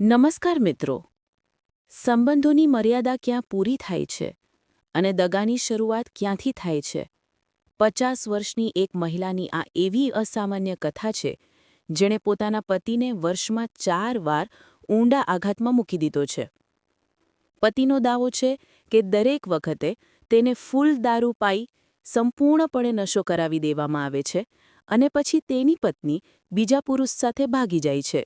નમસ્કાર મિત્રો. સંબંધોની મર્યાદા ક્યાં પૂરી થાય છે અને દગાની શરૂઆત ક્યાંથી થાય છે? પચાસ વર્ષની એક મહિલાની આ એવી અસામાન્ય કથા છે, જેણે પોતાના પતિને વર્ષમાં ચાર વાર ઊંડા આઘાતમાં મૂકી દીધો છે. પતિનો દાવો છે કે દરેક વખતે તેને ફૂલ દારૂ પાઈ સંપૂર્ણપણે નશો કરાવી દેવામાં આવે છે અને પછી તેની પત્ની બીજા પુરુષ સાથે ભાગી જાય છે.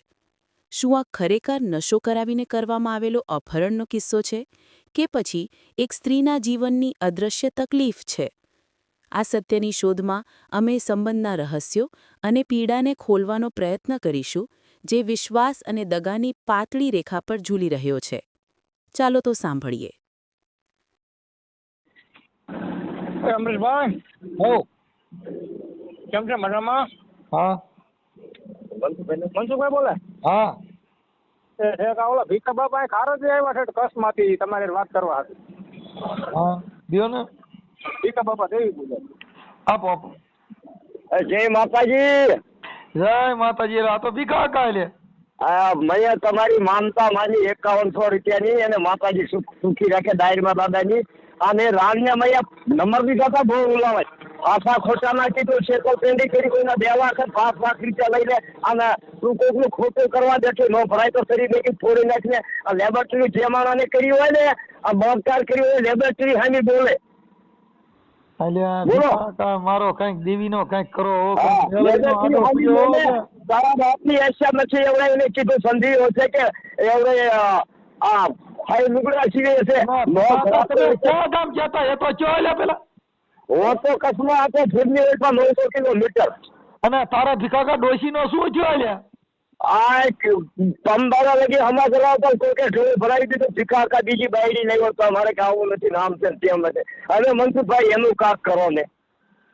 શું આ ખરેખર નશો કરાવીને કરવામાં આવેલો અપહરણનો કિસ્સો છે કે પછી એક સ્ત્રીના જીવનની અદૃશ્ય તકલીફ છે? આ સત્યની શોધમાં અમે સંબંધના રહસ્યો અને પીડાને ખોલવાનો પ્રયત્ન કરીશું જે વિશ્વાસ અને દગાની પાતળી રેખા પર ઝૂલી રહ્યો છે. ચાલો તો સાંભળીએ. કેમ છે મજામાં? હા. મનસુખભાઈ બોલે. હા. આ ઓલા ભીખા બાપા ખારજ આવ્યા છે કચ્છમાંથી તમારે વાત કરવા હતી. હા દ્યો ને. ભીખા બાપા દેવી પૂજે. આપો આપો. જય માતાજી. જય માતાજી આ તો ભીખા કાલે આ મેં તમારી માનતા માની એકાવનસો રૂપિયાની અને માતાજી સુખ સુખી રાખે દાયરમાં દાદાની. અને રાણને મૈયા નંબર દીધા હતા બહુ ઉલાવાય. આશા ખોટા નાખી તો પેન્ડી કરી કોઈના બે લાખ ફાફ ફાફ રીતે લઈને અને તું કોકનું ખોટું કરવા દેતો ન ભરાય તો કરી મેં ફોડી નાખીને આ લેબોરેટરી જે માણસને કરી હોય ને આ બળાત્કાર કરી હોય લેબોરેટરી હામી બોલે. મારો કંઈક દેવીનો કંઈક કરો તારા બાપની હેસિયત નથી એવડે એને કીધું સંધિ છે કે એવડે આ હાઈ લુગડા સીવે છે. ના, નો ક્યાં ગામ જતા? એ તો ચો પેલા. હું તો કચ્છમાં હતો ફૂડની નવસો કિલોમીટર. અને તારા ભીખા કા ડોશીનો શું થયો લ્યા આ પંબારા લગી હમા આવતા કોઈ કે ઢોળ ભરાવી દીધું ભીખા બીજી બાયડી નહીં તો અમારે આવું નથી નામ છે તેમ નથી હવે મનસુખભાઈ એનું કાક કરો ને.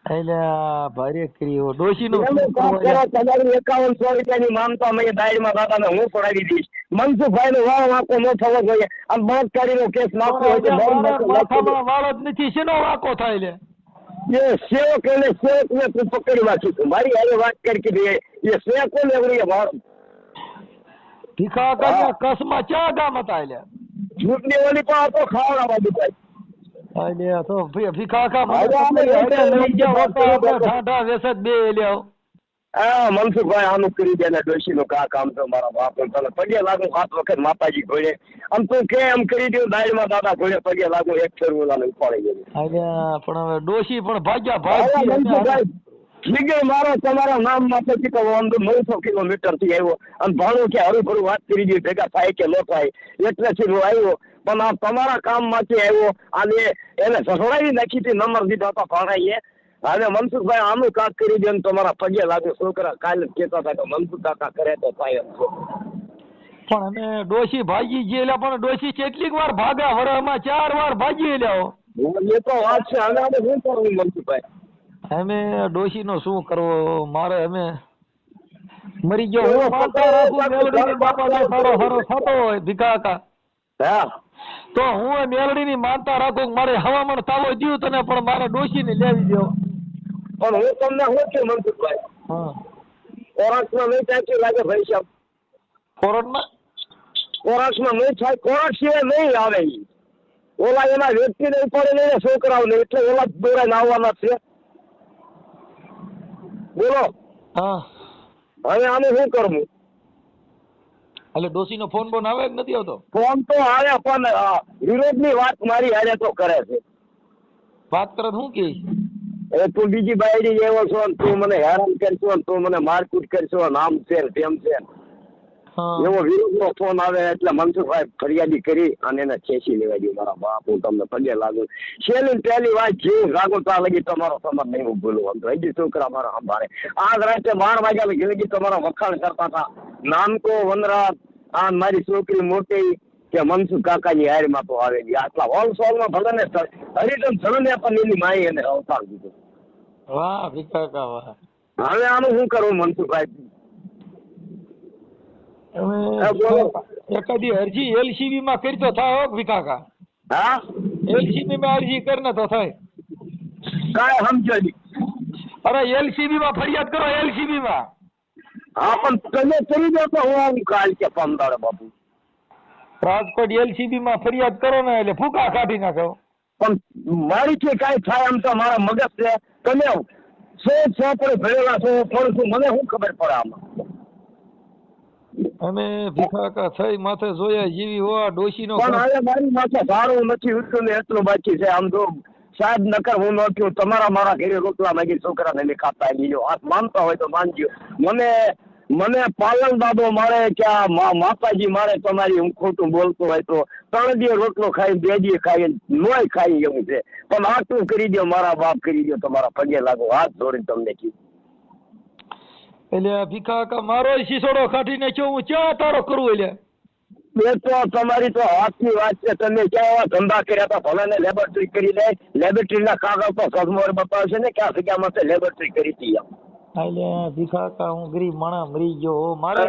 અલ્યા ભારે કર્યો. ડોશીનો એનું શું કાક કરવો કરો લ્યા? તમારી એકાવનસો રૂપિયાની માનતા મેં દાયરમાં હું પડાવી દઈશ. મનસુખભાઈ નો વાળ વાંકો ન થવો જોઈએ. આમ બળાત્કારીનો કેસ નાખવો હોય તો વાળ જ નથી. શેનો વાંકો થાય લે દે. એ સેવક એને સેવક ને તું પકડી વાંચી તું મારી હારે વાત કરી કીધી એ એ સેવકો ને એવડી વાત ભીખા કા કસમાં ચા ગામ હતા લ્યા જૂઠની ઓલી પણ હતો ખાવડાવવા દીધા અલ્યા તો ભી- ભીખા કા હવે અમે મને એટલે લઈ ગયા હોત તો આપણે લઈ ઠાઠા વેસત બે લ્યા હા મનસુખભાઈ આનું કરી દે ને ડોશીનું કા કામ તો મારા બાપ તને પગે લાગુ સાત વખત માતાજી ઘોડે. આમ તું કે એમ કરી દઉં દાયમાં દાદા ઘોડે પગે લાગુ એક ફેરવું લાને ઉપાડી ગયું પણ હવે ડોશી પણ ભાગ્યા ભાગતી મનસુખભાઈ જીગર મારો તમારા નામ કીધો આમ તો નવસો કિલોમીટરથી આવ્યો. અને ભાણું કે હરું ભરું વાત કરી દીધી ભેગા થાય કે ન થાય. એટલેથી હું આવ્યો. પણ આ તમારા કામમાંથી આવ્યો. અને એને સસડાવી નાખી હતી નંબર દીધા હતા ભાણાઈએ. હવે મનસુખભાઈ આનું કાક કરી દે તમારા પગે લાગે છોકરા કાલે જ કહેતા હતા કે મનસુખ કાકા કરે તો થાય પણ અમે ડોશી ભાગી ગયેલા પણ ડોશી કેટલીક વાર ભાગ્યા વરસમાં ચાર વાર ભાગી ગયેલા એ તો વાત છે હવે આપણે શું કરવું મનસુખભાઈ? અમે ડોશી નો શું કરવો મારે અમે મરી ગયો. હું માનતા રાખું મેલડીની બાપા સારો સારો થતો હોય ભીખાકા હા. તો હું મેલડીની માનતા રાખું મારે હવામાન તાવો જીવ તને પણ મારે ડોશી ને લેવી દો પણ હું તમને શું છું મનસુખભાઈ? હા. કોરાક્ષમાં નહીં ચાચી લાગે ભાઈ સાહેબ. કોરાક્ષમાં નહીં થાય કોરાક્ષ સિવાય નહીં આવે ઓલા એના વ્યક્તિ નહીં ને છોકરાઓને એટલે ઓલા જ દોરાઈને આવવાના છે. બોલો. હા. હવે આને શું કરવું એટલે ડોશીનો ફોન બોન આવે કે નથી આવતો? ફોન તો આવે પણ વિરોધની વાત મારી હારે તો કરે છે. વાત કરે હું શું કે? એ તું બીજી બાયડી એવો છો ને તું મને હેરાન કરશો ને તું મને મારકૂટ કરશો ને આમ છે ને તેમ છે એવો વિરોધનો ફોન આવે એટલે મનસુખભાઈ ફરિયાદી કરી અને એને ખેંચી લેવા દઉં મારા બાપ હું તમને પગે લાગુ. છેલ્લી પહેલી વાત જીવ લાગુ ત્યાં લગી તમારો સમર નહીં હું ભૂલું. આમ તો હજી છોકરા મારા સંભાળે. આજ રાતે બાર વાગ્યા લગી લગી તમારા વખાણ કરતા હતા. નાનકો વનરા આ મારી છોકરી મોટી કે મનસુખ કાકાની હારીમાં તો આવેલી આટલા હોલ સોલમાં ભલે ને હરિજન ધનને પણ એની માઈ એને અવતાર દીધો. વાહ ભીખાકા વાહ. હવે આનું શું કરવું મનસુખભાઈ? એકાદી અરજી એલસીબી માં કરતો થાય હો ભીખાકા હા? એલસીબી માં અરજી કરીને તો થાય. કાય સમજાય અરે એલસીબી માં ફરિયાદ કરો એલસીબી માં હા પણ તમે કરી દો તો હું આવું કાલ કે પમદાડે બાપુ. રાજકોટ એલસીબી માં ફરિયાદ કરો ને એટલે ફૂકા કાઢી નાખો. પણ મારી કે કાંઈ થાય આમ તો મારા મગજ છે. તમે સો ચોપડે પણ ભરેલા છો થોડું શું મને શું ખબર પડે આમાં? અમે ભીખાકા થઈ માથે જોયા જીવી હોવા ડોશીનો પણ હવે મારી માથે સારું નથી ઉઠ્યું ને એટલું બાકી છે. આમ તો સાહેબ નકર હું ન થયું તમારા મારા ઘરે રોટલા માગી છોકરાને મેં ખાતા લીધો હાથ માનતા હોય તો માનજો. મને મને પાલન દાદો મારે કે આ માતાજી મારે તમારી હું ખોટું બોલતો હોય તો ત્રણ દિવસ રોટલો ખાઈ બે દિવસ ખાઈ નોય ખાઈ એવું છે. પણ આટલું કરી દો મારા બાપ કરી દો તમારા પગે લાગો હાથ જોડી તમને કીધું. એટલે ભીખા કા મારો શીસોડો કાઢી નાખ્યો હું ક્યાં તારો કરું એટલે? બે તો તમારી તો હાથની વાત છે તમે ક્યાં એવા ધંધા કર્યા હતા? ભલે ને લેબોરેટરી કરી લે લેબોરેટરીના કાગળ તો સદમોર બતાવશે ને ક્યાં જગ્યામાં તે લેબોરેટરી કરી હતી એમ. એટલે ભીખાકા હું ગરીબ માણસ મરી ગયો મારે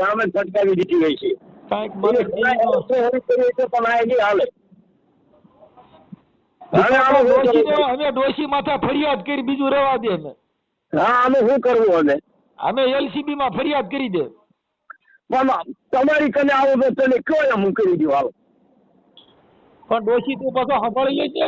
આમે જ ફટકાવી દીધી હોય છે. કાંઈક પણ આ એની? અમે ડોશી માથા ફરિયાદ કરી બીજું રહેવા દે અમે હા આનું શું કરવું અમે અમે એલસીબી માં ફરિયાદ કરી દે. પણ તમારી કને આવો તો કયો એમ હું કરી દઉં હાલો. પણ ડોશી તું પાછો સાંભળી લે છે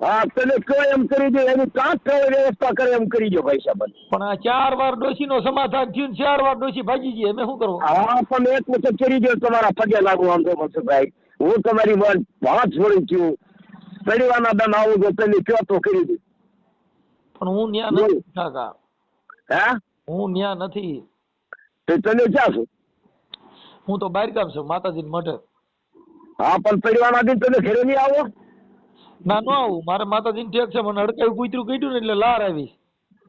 હા તમે કયો એમ કરી દે એની કાંક કઈ વ્યવસ્થા કરે એમ કરી દો ભાઈ સાહેબ. પણ આ ચાર વાર ડોશી નો સમાધાન થયું ચાર વાર ડોશી ભાગી ગઈ અમે શું કરવું? હા પણ એક વખત કરી દો તમારા પગે લાગુ આમ તો મનસુખભાઈ. હું તમારી વાત હાથ છોડી છું. પરિવારના દન આવું તો તમે કયો તો કરી દે. પણ હું ન્યા નથી કાકા. હે? હું ન્યા નથી. તો તમે ક્યાં છો? હું તો બહાર ગામ છું માતાજી મઢે. હા પણ પરિવારના દિન તમે ઘરે નહીં આવો? ના નો આવું. મારે માતાજી ઠેક છે મને હડકાયું કૂતરું કીધું ને એટલે લાર આવી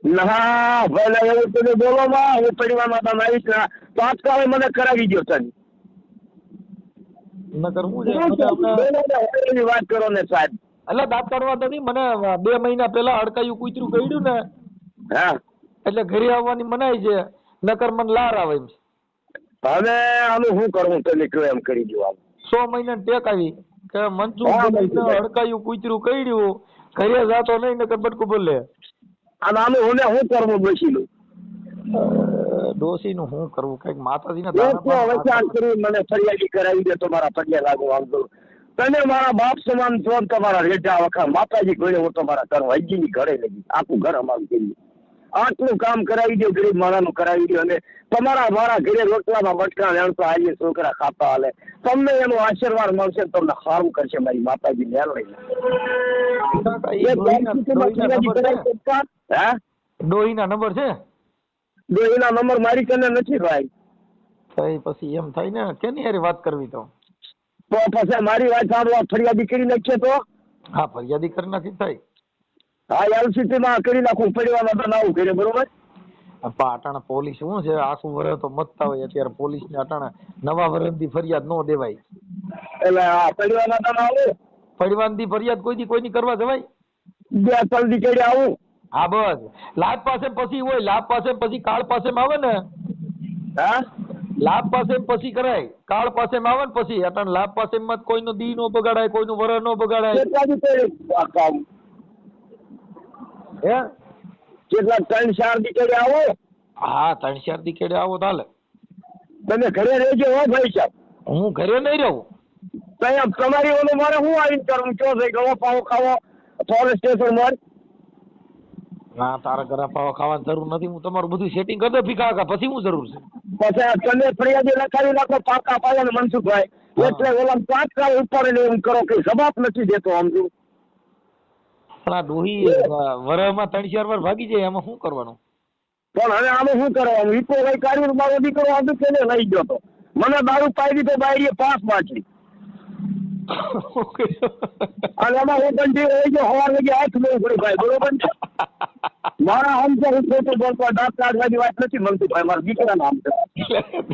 ના ભલે એવું તમે બોલો માં હું પરિવારમાં તમે આવીશ ને તાત્કાલિક મને કરાવી દો તમે નકર હું છે મને હમણાં- એની વાત કરો ને સાહેબ. એટલે દાંત કાઢવા નથી મને બે મહિના પહેલા હડકાયું કૂતરું કહ્યું ને. હા. એટલે ઘરે આવવાની મનાય છે. નકર મને લાર આવે છે. હવે આનું શું કરવું તમે કયો એમ કરી દો આમ. સો મહિના ટેક આવી. કે હા, મનસુખ અડકાયું કૂતરું કર્યું. ઘરે જાતો નહીં નકર બટકું બોલે. અને આનું હું શું કરવું બેસીલું ડોસી નું શું કરવું? કંઈક માતાજી ને વિચાર કરી મને ફરિયાદી કરાવી દે તો તમારા પગે લાગુ આમ તને મારા બાપ સમાન છો તમારા રેટા વખા માતાજી ઘરે હું તમારા ઘર હજીની ઘરે લગી આખું ઘર અમારું કરી આટલું કામ કરાવી દો ગરીબ માણાનું કરાવી દો અને તમારા મારા ઘરે રોટલામાં બટકા વેણતો આજે છોકરા ખાતા હાલે. તમને એનો આશીર્વાદ મળશે તમને સારું કરશે મારી માતાજી મેળવી ડોહીના નંબર છે? ડોહીના નંબર મારી કને નથી ભાઈ. થઈ પછી એમ થાય ને કેની હારે વાત કરવી તો? તો પછી મારી વાત સાંભળવા ફરિયાદી કરી નાખીએ તો? હા ફરિયાદી કરી નાખી થાય. હા એલસીટી માં કરી નાખું પરિવારમાં તો કરે બરોબર? આ પોલીસ શું છે? આખું વર્ષ તો મતતા હોય અત્યારે પોલીસ ને અટાણે નવા વર્ષથી ફરિયાદ ન દેવાય. એટલે આ પડવાના તો ના આવે. પડવાની ફરિયાદ કોઈથી કોઈની કરવા જવાય? બે ત્રણ દી કરી આવું. હા બસ. લાભ પાસે પછી હોય લાભ પાસે પછી કાળ પાસે આવે ને? હા? લાભ પાસે પછી કરાય. કાળ પાસે આવે ને પછી. અટાણે લાભ પાસે માં કોઈનો દી નો બગાડાય કોઈનું વર નો બગાડાય કેટલા દી કરી આ કામ હે? કેટલા ત્રણ ચાર દી આવો. હા ત્રણ ચાર દિકેડે આવો તાલે. તમે ઘરે રહેજો હો ભાઈ સાહેબ. હું ઘરે નહીં રહું. ત્યાં તમારી ઓલું મારે હું આવીને કરવું કયો થઈ ગયો પાવો ખાવો. ફોરેસ્ટ સ્ટેશન પર. ના તારા ઘરે પાવ ખાવાની જરૂર નથી. હું તમારું બધું સેટિંગ કરી દઉં ભીખા કાકા પછી હું જરૂર છે. પછી તમે ફરિયાદી લખાવી નાખો પાકા પાયા ને મનસુખભાઈ. એટલે ઓલા તાત્કાલિક ઉપર એને એમ કરો કે જવાબ નથી દેતો આમ જો પણ ડોહી વરમાં ત્રણ, ચાર વાર ભાગી જાય, એમાં શું કરવાનું? પણ હવે આનું શું કરવાનું? ઈ તો કઈ કાર્ય મારો દીકરો આદુ તેને લઈ ગયો તો. મને દારૂ પાઈ દીધો બાયરીએ પાસ બાકી અને એમાં હું કંઠી રહી ગયો હવાર લગી હાથ નહીં પડી ભાઈ, બરોબર છે? મારા આમ તો હું ખોટું બોલતો, દાંત કાઢવાની વાત નથી મળતી, ભાઈ, મારા દીકરાના છે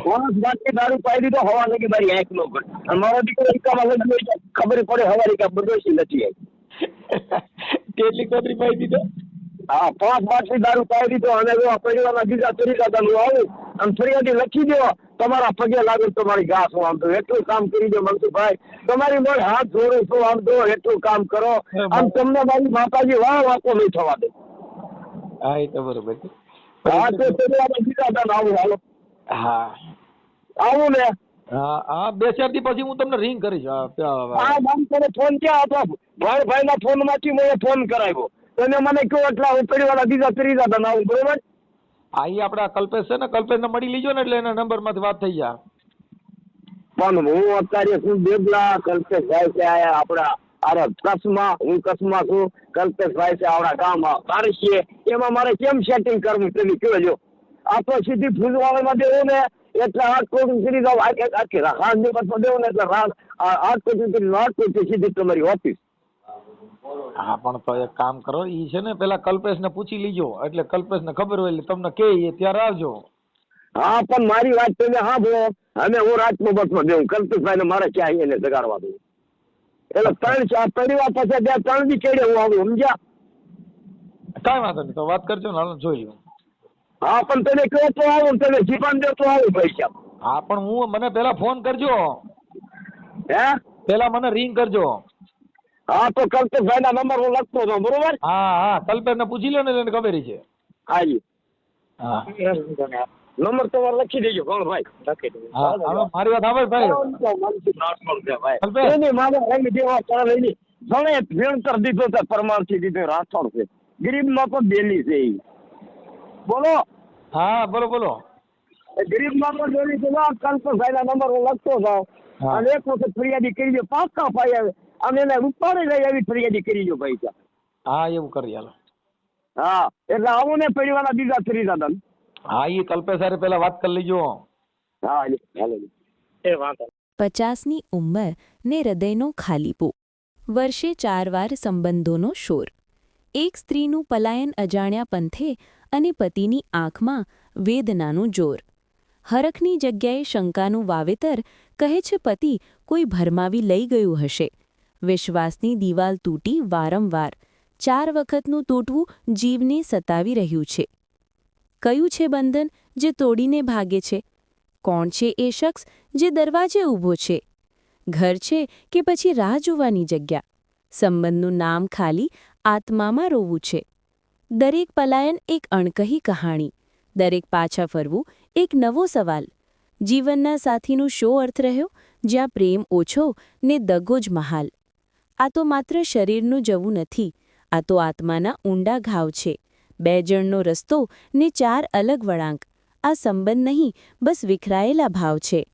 માણસ બાકી દારૂ પાઈ દીધો હવાર લગી મારી આંખ નો પડી મારો દીકરો એકામાં લગી ખબર પડે હવારી કા બદોશી નથી આવી. કેટલી કોતરી પાઈ દીધો? હા પાંચ બાટલી દારૂ પાઈ દીધો અને જો આ પરિવારના બીજા તરીકા હું આવું અને ફરિયાદી લખી દો તમારા પગે લાગે તમારી ઘાસ હું આમ તો એટલું કામ કરી દો મનસુખભાઈ. તમારી મળ હાથ જોડું છું આમ તો એટલું કામ કરો. આમ તમને મારી માતાજી વાહ વાંકો નહીં થવા દે. હા એ તો બરોબર છે. હા તો પરિવારના બીજા દાન આવું હાલો. હા. આવું ને. હા બે ચાર દી પછી હું તમને રિંગ કરીશ. હા, નામ તને ફોન ક્યાં હતો? ભાઈ ભાઈના ફોનમાંથી મેં ફોન કરાવ્યો. તમે મને કયો એટલા ઉપડી વાળા બીજા ત્રીજા આવું બરોબર? હા ઈ આપડા કલ્પેશ છે ને કલ્પેશને મળી લીજો ને એટલે એના નંબરમાંથી વાત થઈ જાય. પણ હું અત્યારે શું બેગલા કલ્પેશભાઈ છે આપડા આપણા અરે કચ્છમાં હું કચ્છમાં છું કલ્પેશભાઈ છે આપણા ગામમાં. છે એમાં મારે કેમ સેટિંગ કરવું તમે જો આ તો સીધી ફૂલવાળામાં દેવું ને એટલે આઠ કોટી સુધી આખી રાણ દિવસમાં દેવું ને એટલે રાણ આઠ કોટી સુધી આઠ કોટી સીધી તમારી ઓફિસ હા પણ તો એક કામ કરો ઈ છે ને પેલા કલ્પેશ ને પૂછી લીજો. એટલે કલ્પેશ ને ખબર હોય એટલે તમને કે એ ત્યારે આવજો. હા પણ મારી વાત તમે ભો અમે હું રાજમાં બસમાં દેવું કલ્પેશભાઈ ને મારે ક્યાં એને જગાડવા દઉં. એટલે ત્રણ ચાર પરિવાર પાસે બે ત્રણ બી કેડે હું આવું સમજ્યા? કઈ વાંધો નહીં તો વાત કરજો ને હાલ જોઈ લઉં હા પણ તને કહો તો આવું તને જીવન દે તો આવું પૈસા હા પણ હું મને પેલા ફોન કરજો. હે? પેલા મને રિંગ કરજો. હા તો કલ્પેશભાઈ ના નંબર હું લખતો હતો બરોબર? હા હા કલ્પેશને પૂછી લો ને એને ખબર છે. હાજી હા. નંબર તમારે લખી દેજો કોણ ભાઈ. લખી દેજો. મારી વાત આવે ભાઈ. કલ્પેશ. એની મારે રંગ દેવા ચાલ એની. ઘણે ભેણતર દીધો છે પરમારથી દીધો રાઠોડ છે. ગરીબમાં પણ બેલી છે ઈ. બોલો. હા બોલો બોલો. ગરીબમાં જોડી છે ના ના નંબર હું લખતો હતો. અને એક વખત ફરિયાદી કરી દો પાકા પાય આવે અને એને ઉપાડી લઈ આવી ફરિયાદી કરી દો ભાઈ હા એવું કરી હાલો હા એટલે આવું ને પરિવારના બીજા ત્રીજા દન હા એ કલ્પેશ પેલા વાત કરી લેજો. હા હાલો હાલો. એ વાંધો પચાસની ઉંમર ને હૃદયનો ખાલીપો. વર્ષે ચાર વાર સંબંધોનો શોર. એક સ્ત્રીનું પલાયન અજાણ્યા પંથે અને પતિની આંખમાં વેદનાનું જોર. હરખની જગ્યાએ શંકાનું વાવેતર કહે છે, પતિ, કોઈ ભરમાવી લઈ ગયું હશે. વિશ્વાસની દિવાલ તૂટી વારંવાર. ચાર વખતનું તૂટવું જીવને સતાવી રહ્યું છે. કયું છે બંધન જે તોડીને ભાગે છે? કોણ છે એ શખ્સ જે દરવાજે ઊભો છે? ઘર છે કે પછી રાહ જોવાની જગ્યા? સંબંધનું નામ ખાલી આત્મામાં રોવું છે. દરેક પલાયન એક અણકહી કહાણી. દરેક પાછા ફરવું એક નવો સવાલ. જીવનના સાથીનું શો અર્થ રહ્યો? જ્યાં પ્રેમ ઓછો ને દગો જ મહાલ. આ તો માત્ર શરીરનું જવું નથી, આ તો આત્માના ઊંડા ઘાવ છે. બે જણનો રસ્તો ને ચાર અલગ વળાંક. આ સંબંધ નહીં, બસ વિખરાયેલા ભાવ છે.